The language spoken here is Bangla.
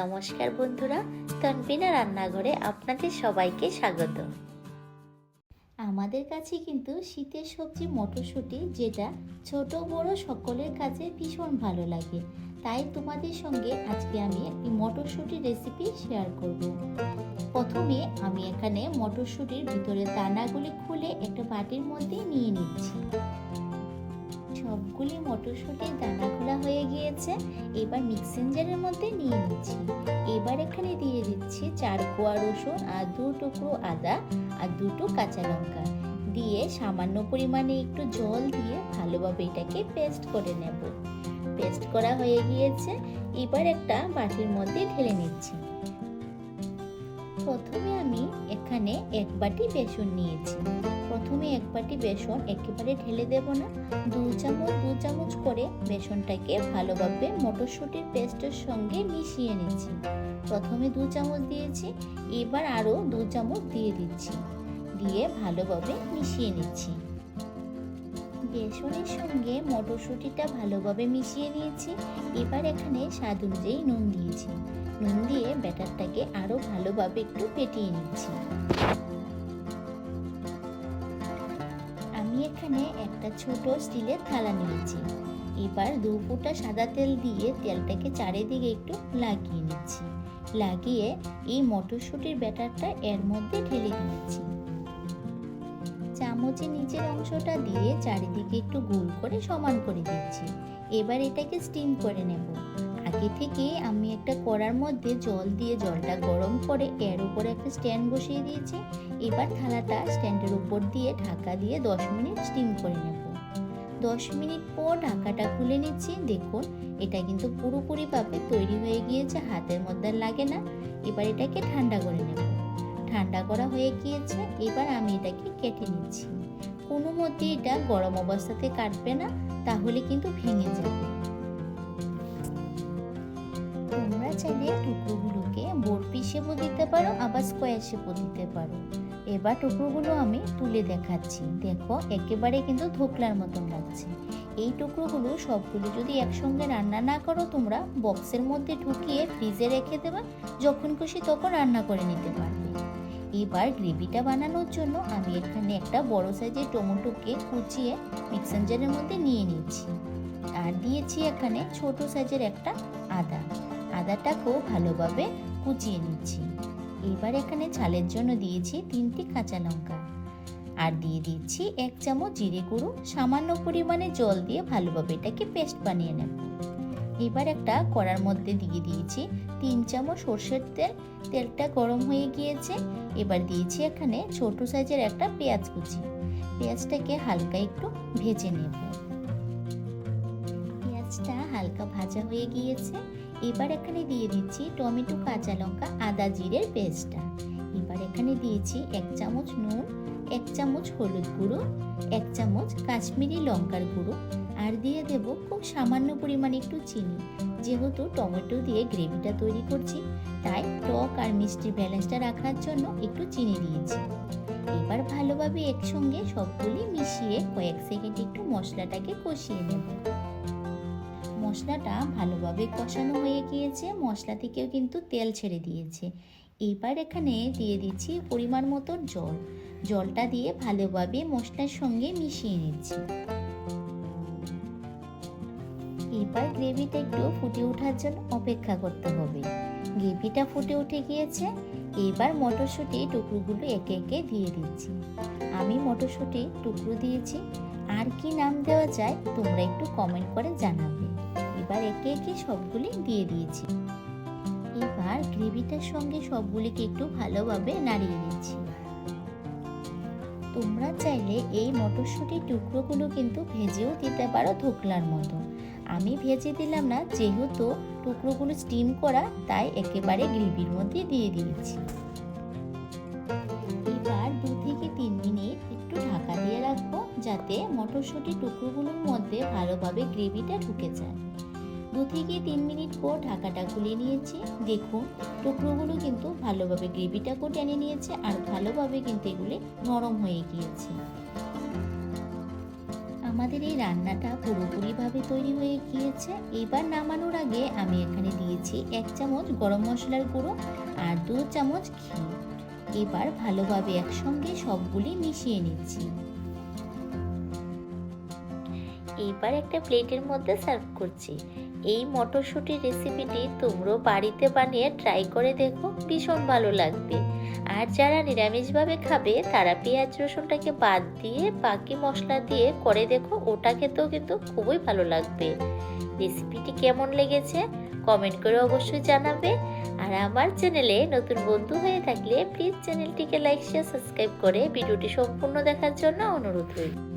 নমস্কার বন্ধুরা, তনবিনা রান্নাঘরে আপনাদের সবাইকে স্বাগত। আমাদের কাছে কিন্তু শীতের সবজি মটরশুঁটি, যেটা ছোট বড় সকলের কাছে ভীষণ ভালো লাগে। তাই তোমাদের সঙ্গে আজকে আমি একটি মটরশুঁটির রেসিপি শেয়ার করব। প্রথমে আমি এখানে মটরশুঁটির ভিতরে দানাগুলি খুলে একটা বাটির মধ্যে নিয়ে নিচ্ছি। সবগুলি মটরশুঁটির দানা খোলা হয়ে গিয়েছে, এবার মিক্সিং জারের মধ্যে নিয়ে নিচ্ছি। এবার এখানে দিয়ে দিচ্ছি চার কোয়া রসুন আর দু টুকরো আদা আর দুটো কাঁচা লঙ্কা। দিয়ে সামান্য পরিমাণে একটু জল দিয়ে ভালোভাবে এটাকে পেস্ট করে নেব। পেস্ট করা হয়ে গিয়েছে, এবার একটা বাটির মধ্যে ঢেলে নিচ্ছি। প্রথমে আমি এখানে এক বাটি বেসন নিয়েছি। প্রথমে এক বাটি বেসন একেবারে ঢেলে দেব না। দু চামচ দু চামচ করে বেসনটাকে ভালোভাবে মটরশুঁটির পেস্টের সঙ্গে মিশিয়ে নিচ্ছি। প্রথমে দু চামচ দিয়েছি, এবার আরও দু চামচ দিয়ে দিচ্ছি। দিয়ে ভালোভাবে মিশিয়ে নিচ্ছি। বেসনের সঙ্গে মটরশুঁটিটা ভালোভাবে মিশিয়ে নিয়েছি। এবার এখানে স্বাদ অনুযায়ী নুন দিয়েছি। নুন দিয়ে ব্যাটারটাকে আরও ভালোভাবে একটু পেটিয়ে নিচ্ছি। আমি এখানে একটা ছোট স্টিলের থালা নিয়েছি। এবার দু ফুটা সাদা তেল দিয়ে তেলটাকে চারিদিকে একটু লাগিয়ে নিচ্ছি। লাগিয়ে এই মটরশুঁটির ব্যাটারটা এর মধ্যে ঢেলে দিয়েছি। চামচের নিচের অংশটা দিয়ে চারিদিকে একটু গোল করে সমান করে দিচ্ছি। এবার এটাকে স্টিম করে নেব। আগে থেকে আমি একটা কড়ার মধ্যে জল দিয়ে জলটা গরম করে এর উপরে একটা স্ট্যান্ড বসিয়ে দিয়েছি। এবার থালাটা স্ট্যান্ডের উপর দিয়ে ঢাকা দিয়ে দশ মিনিট স্টিম করে নেব। দশ মিনিট পর ঢাকাটা খুলে নিচ্ছি। দেখুন, এটা কিন্তু পুরোপুরিভাবে তৈরি হয়ে গিয়েছে, হাতের মধ্যে লাগে না। এবার এটাকে ঠান্ডা করে নেব। ঠান্ডা করা হয়ে গিয়েছে, এবার আমি এটাকে কেটে নিচ্ছি। কোনো মধ্যে এটা গরম অবস্থাতে কাটবে না, তাহলে কিন্তু ভেঙে যাবে। তোমরা চাইলে টুকরোগুলোকে বরফি শেপও দিতে পারো, আবার স্কোয়ার শেপও দিতে পারো। এবার টুকরোগুলো আমি তুলে দেখাচ্ছি। দেখো, একেবারে কিন্তু ধোকলার মতন লাগছে। এই টুকরোগুলো সবগুলো যদি একসঙ্গে রান্না না করো, তোমরা বক্সের মধ্যে ঢুকিয়ে ফ্রিজে রেখে দেবে, যখন খুশি তখন রান্না করে নিতে পারবে। এবার গ্রেভিটা বানানোর জন্য আমি এখানে একটা বড় সাইজের টমেটোকে কুচিয়ে মিক্সার জারের মধ্যে নিয়ে নিচ্ছি আর দিয়েছি এখানে ছোট সাইজের একটা আদা। আদাটাকেও ভালোভাবে কুচিয়ে নিচ্ছি। এবার এখানে ঝালের জন্য দিয়েছি তিনটি কাঁচা লঙ্কা। আর দিয়ে দিচ্ছি এক চামচ জিরে গুঁড়ো। সামান্য পরিমাণে জল দিয়ে ভালোভাবে এটাকে পেস্ট বানিয়ে নেব। এবার একটা কড়ার মধ্যে দিয়ে দিয়েছি তিন চামচ সর্ষের তেল, তেলটা গরম হয়ে গিয়েছে। এবার দিয়েছি এখানে ছোট সাইজের একটা পেঁয়াজ কুচি। পেঁয়াজটাকে হালকা একটু ভেজে নেব। পেঁয়াজটা হালকা ভাজা হয়ে গিয়েছে। এবার এখানে দিয়ে দিচ্ছি টমেটো, কাঁচা লঙ্কা, আদা জিরের পেস্টটা। এবার এখানে দিয়েছি এক চামচ নুন, এক চামচ হলুদ গুঁড়ো, এক চামচ কাশ্মীরি লঙ্কার গুঁড়ো আর দিয়ে দেব খুব সামান্য পরিমাণে একটু চিনি। যেহেতু টমেটো দিয়ে গ্রেভিটা তৈরি করছি, তাই টক আর মিষ্টির ব্যালেন্সটা রাখার জন্য একটু চিনি দিয়েছি। এবার ভালোভাবে একসঙ্গে সবগুলি মিশিয়ে কয়েক সেকেন্ড একটু মশলাটাকে কষিয়ে নেব। মশলাটা ভালোভাবে কষানো হয়ে গিয়েছে, মশলা থেকেও কিন্তু তেল ছেড়ে দিয়েছে। এবার এখানে দিয়ে দিচ্ছি পরিমাণ মতো জল। জলটা দিয়ে ভালোভাবে মশলার সঙ্গে মিশিয়ে নিচ্ছি। এবার গ্রেভিটা একটু ফুটে ওঠার জন্য অপেক্ষা করতে হবে। গ্রেভিটা ফুটে উঠে গিয়েছে, এবার মটরশুঁটি টুকরোগুলো একে একে দিয়ে দিচ্ছি। আমি মটরশুঁটি টুকরো দিয়েছি, আর কি নাম দেওয়া যায় তোমরা একটু কমেন্ট করে জানাবে। এবার একে একে সবগুলি দিয়ে দিয়েছি। এবার গ্রেভিটার সঙ্গে সবগুলিকে একটু ভালোভাবে নাড়িয়ে দিচ্ছি তোমরা চাইলে এই মটরশুঁটির টুকরোগুলো কিন্তু ভেজেও দিতে পারো ধোকলার মতো। আমি ভেজে দিলাম না, যেহেতু টুকরোগুলো স্টিম করা, তাই একেবারে গ্রেভির মধ্যে দিয়ে দিয়েছি। এবার দু থেকে তিন মিনিট একটু ঢাকা দিয়ে রাখব, যাতে মটরশুঁটি টুকরোগুলোর মধ্যে ভালোভাবে গ্রেভিটা ঢুকে যায়। দু থেকে তিন মিনিট পর ঢাকাটা খুলে নিয়েছি। দেখুন, টুকরোগুলো কিন্তু ভালোভাবে গ্রেভিটাকেও টেনে নিয়েছে, আর ভালোভাবে কিন্তু এগুলি নরম হয়ে গিয়েছে। আমাদের এই রান্নাটা পুরোপুরিভাবে তৈরি হয়ে গিয়েছে। এবার নামানোর আগে আমি এখানে দিয়েছি এক চামচ গরম মশলার গুঁড়ো আর দু চামচ ঘি। এবার ভালোভাবে একসঙ্গে সবগুলি মিশিয়ে নিচ্ছি। এবার একটা প্লেটের মধ্যে সার্ভ করছি। এই মটরশুঁটির রেসিপিটি তোমরাও বাড়িতে বানিয়ে ট্রাই করে দেখো, ভীষণ ভালো লাগবে। আর যারা নিরামিষভাবে খাবে, তারা পেঁয়াজ রসুনটাকে বাদ দিয়ে বাকি মশলা দিয়ে করে দেখো, ওটা খেতেও কিন্তু খুবই ভালো লাগবে। রেসিপিটি কেমন লেগেছে? কমেন্ট করে অবশ্যই জানাবে। আর আমার চ্যানেলে নতুন বন্ধু হয়ে থাকলে, প্লিজ চ্যানেলটিকে লাইক, শেয়ার, সাবস্ক্রাইব করে ভিডিওটি সম্পূর্ণ দেখার জন্য অনুরোধ রইল।